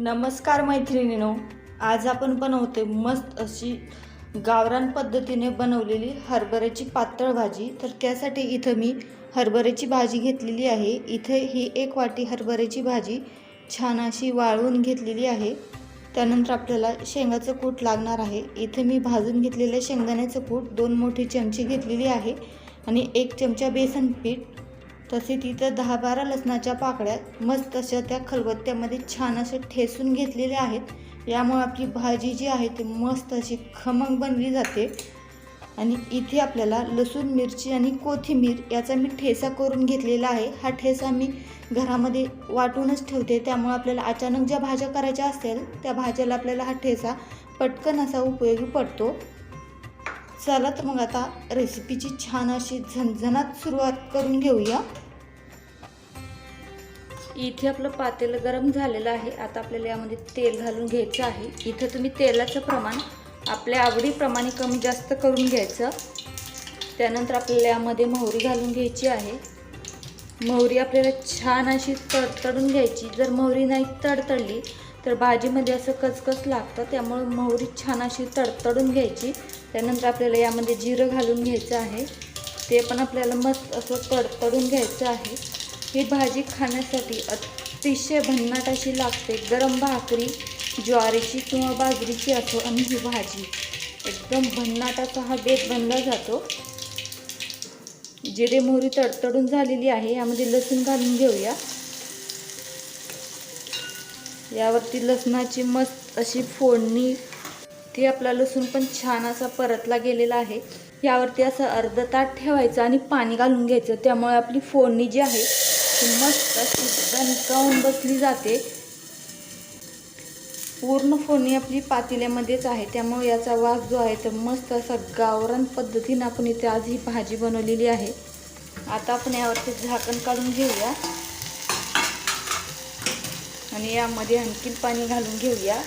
नमस्कार मैत्रिणीनो आज आपण बनवते मस्त अशी गावरान पद्धतीने बनवलेली हरभऱ्याची पातळ भाजी. तर त्यासाठी इथं मी हरभऱ्याची भाजी घेतलेली आहे. इथे ही एक वाटी हरभऱ्याची भाजी छान अशी वाळवून घेतलेली आहे. त्यानंतर आपल्याला शेंगाचं कूट लागणार आहे. इथे मी भाजून घेतलेलं शेंगदाण्याचं कूट दोन मोठी चमची घेतलेली आहे आणि एक चमचा बेसन पीठ तसे तिथं दहा बारा लसणाच्या पाकळ्या मस्त अशा त्या खलबत्त्यामध्ये छान असे ठेसून घेतलेल्या आहेत. यामुळे आपली भाजी जी आहे ती मस्त अशी खमंग बनली जाते. आणि इथे आपल्याला लसूण मिरची आणि कोथिंबीर याचा मी ठेसा करून घेतलेला आहे. हा ठेसा मी घरामध्ये वाटूनच ठेवते. त्यामुळे आपल्याला अचानक ज्या भाज्या करायच्या असेल त्या भाज्याला आपल्याला हा ठेसा पटकन असा उपयोगी पडतो. चला तर मग आता रेसिपीची छान अशी झणझणात सुरुवात करून घेऊया. इथे आपलं पातेलं गरम झालेलं आहे. आता आपल्याला यामध्ये तेल घालून घ्यायचं आहे. इथं तुम्ही तेलाचं प्रमाण आपल्या आवडीप्रमाणे कमी जास्त करून घ्यायचं. त्यानंतर आपल्याला यामध्ये मोहरी घालून घ्यायची आहे. मोहरी आपल्याला छान अशी तडतडून घ्यायची. जर मोहरी नाही तडतडली तर भाजीमध्ये असं कचकच लागतं. त्यामुळे मोहरी छान अशी तडतडून घ्यायची. त्यानंतर आपल्याला यामध्ये जिरं घालून घ्यायचं आहे. ते पण आपल्याला मस्त असं तडतडून घ्यायचं आहे. ही भाजी खाण्यासाठी अतिशय भन्नाट अशी लागते. गरम भाकरी ज्वारीची किंवा बाजरीची असो आणि ही भाजी. एकदम भन्नाटाचा हा बेत बनला जातो. जिरे मोहरी तडतडून झालेली आहे. यामध्ये लसूण घालून घेऊया. यावरती लसणाची मस्त अशी फोडणी. ती आपला लसूण पण छान असा परतला गेलेला आहे. यावरती असं अर्ध ताट ठेवायचं आणि पाणी घालून घ्यायचं. त्यामुळे आपली फोडणी जी आहे ती मस्त अशी दणकावून बसली जाते. पूर्ण फोडणी आपली पातेल्यामध्येच आहे. त्यामुळे याचा वास जो आहे तर मस्त असा गावरान पद्धतीनं आपण इथे आज ही भाजी बनवलेली आहे. आता आपण यावरती झाकण काढून घेऊया. आणि यामध्ये आणखीन पाणी घालून घेऊया.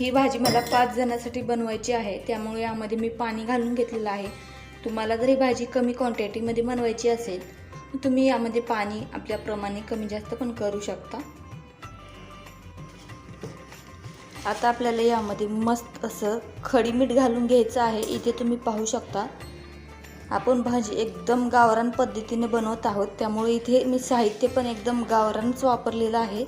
ही भाजी मला पाच जणांसाठी बनवायची आहे. त्यामुळे यामध्ये मी पाणी घालून घेतलेलं आहे. तुम्हाला जर ही भाजी कमी क्वांटिटीमध्ये बनवायची असेल तुम्ही यामध्ये पाणी आपल्याप्रमाणे कमी जास्त पण करू शकता. आता आपल्याला यामध्ये मस्त असं खडी मीठ घालून घ्यायचं आहे. इथे तुम्ही पाहू शकता. आपण भाजी एकदम गावरान पद्धतीने बनवत आहोत. त्यामुळे इथे मी साहित्य पण एकदम गावरानच वापरलेलं आहे.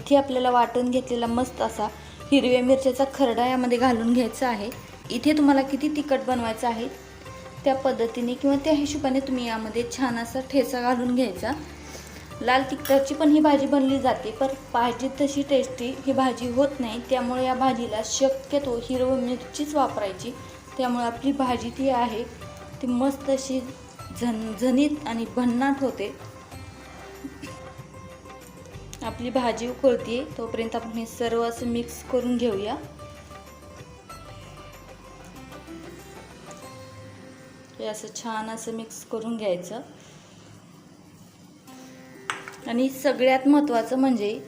इथे आपल्याला वाटून घेतलेला मस्त असा हिरव्या मिरच्याचा खरडा यामध्ये घालून घ्यायचा आहे. इथे तुम्हाला किती तिखट बनवायचं आहे? त्या पद्धतीने किंवा त्या हिशोबाने तुम्ही यामध्ये छान असा ठेचा घालून घ्यायचा. लाल तिखटाची पण ही भाजी बनली जाते पण पाहिजे तशी टेस्टी ही भाजी होत नाही. त्यामुळे या भाजीला शक्यतो हिरवं मिरचीच वापरायची. त्यामुळे आपली भाजी ती आहे ती मस्त अशी झणझणीत आणि भन्नाट होते. आपली भाजी उकळते तोपर्यंत आपण हे सर्व असं मिक्स करून घेऊया. ते असं छान असं मिक्स करून घ्यायचं. आणि सगळ्यात महत्त्वाचं म्हणजे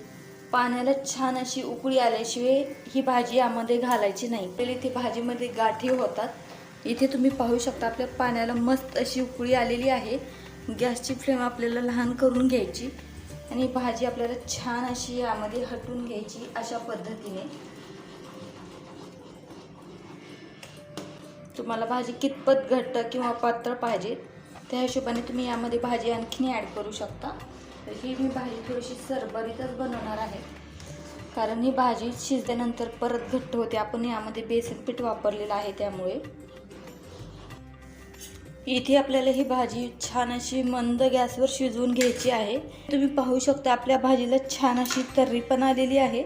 पाण्याला छान अशी उकळी आल्याशिवाय ही भाजी यामध्ये घालायची नाही. पहिले ती भाजीमध्ये गाठी होतात. इथे तुम्ही पाहू शकता आपल्या पाण्याला मस्त अशी उकळी आलेली आहे. गॅसची फ्लेम आपल्याला लहान करून घ्यायची. आणि भाजी आपल्याला छान अशी यामध्ये हटून घ्यायची अशा पद्धतीने. तुम्हाला भाजी कितपत घट्ट किंवा पातळ पाहिजे त्या हिशोबाने तुम्ही यामध्ये भाजी आणखीन ॲड करू शकता. तर ही मी भाजी थोडीशी सरबरीतच बनवणार आहे. कारण ही भाजी शिजल्यानंतर परत घट्ट होते. आपण यामध्ये बेसन पीठ वापरलेलं आहे त्यामुळे. इथे आपल्याला ही भाजी छान अशी मंद गॅसवर शिजवून घ्यायची आहे. तुम्ही पाहू शकता आपल्या भाजीला छान अशी तर्री पण आलेली आहे.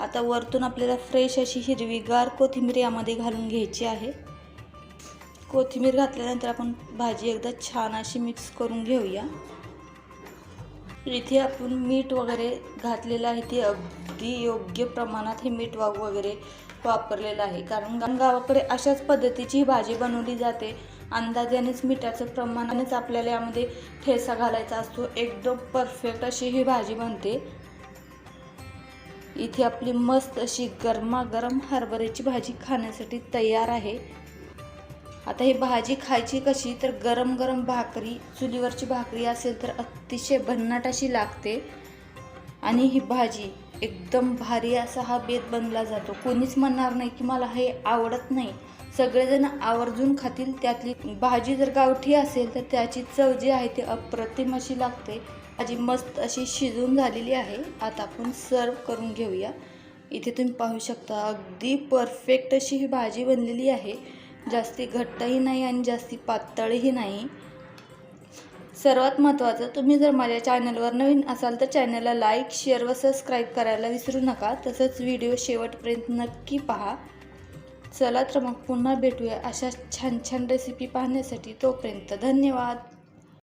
आता वरतून आपल्याला फ्रेश अशी हिरवीगार कोथिंबीर यामध्ये घालून घ्यायची आहे. कोथिंबीर घातल्यानंतर आपण भाजी एकदा छान अशी मिक्स करून घेऊया. इथे आपण मीठ वगैरे घातलेलं आहे ते अगदी योग्य प्रमाणात हे मीठ वा वगैरे वापरलेलं आहे. कारण गावाकडे अशाच पद्धतीची भाजी बनवली जाते. अंदाजानेच मिठाचं प्रमाणानेच आपल्याला यामध्ये ठेसा घालायचा असतो. एकदम परफेक्ट अशी ही भाजी बनते. इथे आपली मस्त अशी गरमागरम हरभऱ्याची भाजी खाण्यासाठी तयार आहे. आता ही भाजी खायची कशी तर गरम गरम भाकरी चुलीवरची भाकरी असेल तर अतिशय भन्नाट अशी लागते. आणि ही भाजी एकदम भारी असा हा बेत बनला जातो. कोणीच म्हणणार नाही की मला हे आवडत नाही. सगळेजण आवर्जून खातील त्यातली भाजी जर गावठी असेल तर त्याची चव जी आहे ती अप्रतिम अशी लागते. भाजी मस्त अशी शिजून झालेली आहे. आता आपण सर्व करून घेऊया. इथे तुम्ही पाहू शकता अगदी परफेक्ट अशी ही भाजी बनलेली आहे. जास्ती घट्टही नाही आणि जास्ती पातळही नाही. सर्वात महत्त्वाचं तुम्ही जर माझ्या चॅनलवर नवीन असाल तर चॅनलला लाईक शेअर व सबस्क्राईब करायला विसरू नका. तसंच व्हिडिओ शेवटपर्यंत नक्की पहा. चला तर मग पुन्हा भेटूया अशा छान छान रेसिपी पाहण्यासाठी. तोपर्यंत धन्यवाद.